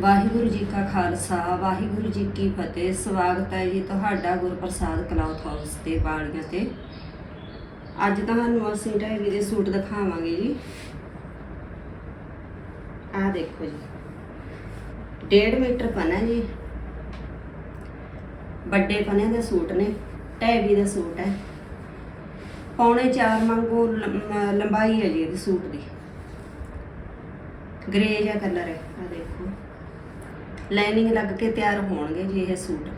ਵਾਹਿਗੁਰੂ ਜੀ ਕਾ ਖਾਲਸਾ, ਵਾਹਿਗੁਰੂ ਜੀ ਕੀ ਫਤਿਹ। ਸਵਾਗਤ ਹੈ ਜੀ ਤੁਹਾਡਾ ਗੁਰਪ੍ਰਸਾਦ ਕਲੌਥ ਹਾਊਸ ਤੇ ਬਾੜੀਆਂ ਤੇ। ਅੱਜ ਤੁਹਾਨੂੰ ਅਸੀਂ ਢਾਈ ਦੇ ਸੂਟ ਦਿਖਾਵਾਂਗੇ ਜੀ। ਆਹ ਦੇਖੋ ਜੀ। 1.5 ਮੀਟਰ ਪਨਾ ਜੀ। ਵੱਡੇ ਪਨੇ ਦੇ ਸੂਟ ਨੇ, ਢਾਈ ਦਾ ਸੂਟ ਹੈ। ਪੌਣੇ 4 ਮੰਗੋ ਲੰਬਾਈ ਹੈ ਜੀ ਇਹਦੀ ਸੂਟ ਦੀ। ਗ੍ਰੇ ਜਿਹਾ ਕਲਰ ਹੈ, ਆ ਦੇਖੋ। ਲਾਈਨਿੰਗ ਲੱਗ ਕੇ ਤਿਆਰ ਹੋਣਗੇ ਜੀ ਇਹ ਸੂਟ।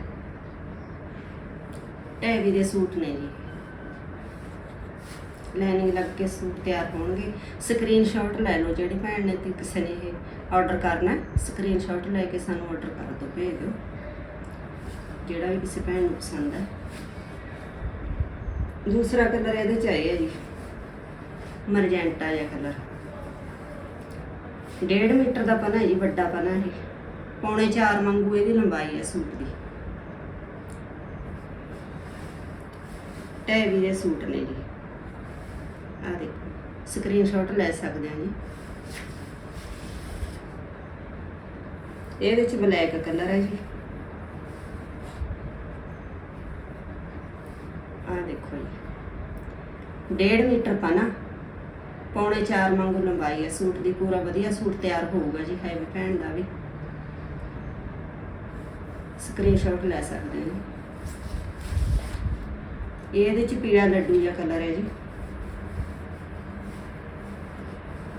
ਟੈਵੀ ਦੇ ਸੂਟ ਨੇ ਜੀ। ਲਾਈਨਿੰਗ ਲੱਗ ਕੇ ਸੂਟ ਤਿਆਰ ਹੋਣਗੇ। ਸਕਰੀਨਸ਼ਾਟ ਲੈ ਲਓ ਜਿਹੜੀ ਭੈਣ ਨੇ ਤੇ ਕਿਸੇ ਨੇ ਇਹ ਆਰਡਰ ਕਰਨਾ ਸਕਰੀਨਸ਼ਾਟ ਲੈ ਕੇ ਸਾਨੂੰ ਆਰਡਰ ਕਰ ਦਿਓ, ਭੇਜ ਦਿਓ। ਜਿਹੜਾ ਵੀ ਕਿਸੇ ਭੈਣ ਨੂੰ ਪਸੰਦ ਹੈ। ਦੂਸਰਾ ਕਲਰ ਇਹਦੇ ਚ ਆਇਆ ਜੀ। ਮਰਜੈਂਟਾ ਜਿਹਾ ਕਲਰ। ਡੇਢ ਮੀਟਰ ਦਾ ਪਨਾ ਜੀ, ਵੱਡਾ ਪਨਾ ਇਹ। ਪੌਣੇ 4 ਵਾਂਗੂ ਇਹਦੀ ਲੰਬਾਈ ਹੈ ਸੂਟ ਦੀ। ਟੈਵੀ ਦੇ ਸੂਟ ਨੇ ਜੀ। ਆ ਦੇਖੋ ਸਕਰੀਨਸ਼ਾਟ ਲੈ ਸਕਦੇ ਆ ਜੀ। ਇਹਦੇ ਚ ਬਲੈਕ ਕਲਰ ਹੈ ਜੀ। ਆ ਦੇਖੋ ਜੀ। ਡੇਢ ਮੀਟਰ ਪਨਾ ਪੌਣੇ 4 ਵਾਂਗੂ ਲੰਬਾਈ ਹੈ ਸੂਟ ਦੀ, ਪੂਰਾ ਵਧੀਆ ਸੂਟ ਤਿਆਰ ਹੋਊਗਾ ਜੀ ਹੈ ਭੈਣ ਦਾ ਵੀ। ਸਕਰੀਨਸ਼ਾਟ ਲੈ ਸਕਦੇ ਹੋ। ਇਹਦੇ ਚ ਪੀਲਾ ਲੱਡੂ ਜਿਹਾ ਕਲਰ ਹੈ ਜੀ।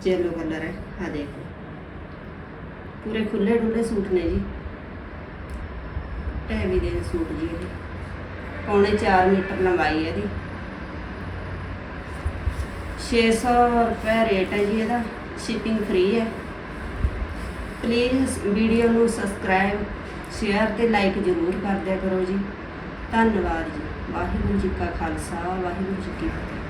ਚੈਲੋ ਕਲਰ ਹੈ। ਆ ਦੇਖੋ। ਪੂਰੇ ਖੁੱਲੇ ਡੁੱਲੇ ਸੂਟ ਨੇ ਜੀ। ਟੈਵੀ ਦੇ ਸੂਟ ਜੀ ਇਹ ਪੌਣੇ 4 ਮੀਟਰ ਲੰਬਾਈ ਹੈ ਇਹਦੀ। 600 ਰੁਪਏ ਰੇਟ ਹੈ ਜੀ ਇਹਦਾ। ਸ਼ਿਪਿੰਗ ਫ੍ਰੀ ਹੈ। ਪਲੀਜ਼ ਵੀਡੀਓ ਨੂੰ ਸਬਸਕ੍ਰਾਈਬ ਸ਼ੇਅਰ ਤੇ ਲਾਈਕ ਜ਼ਰੂਰ ਕਰ ਦਿਆ ਕਰੋ ਜੀ। ਧੰਨਵਾਦ ਜੀ। ਵਾਹਿਗੁਰੂ ਜੀ ਕਾ ਖਾਲਸਾ, ਵਾਹਿਗੁਰੂ ਜੀ ਕੀ ਫਤਿਹ।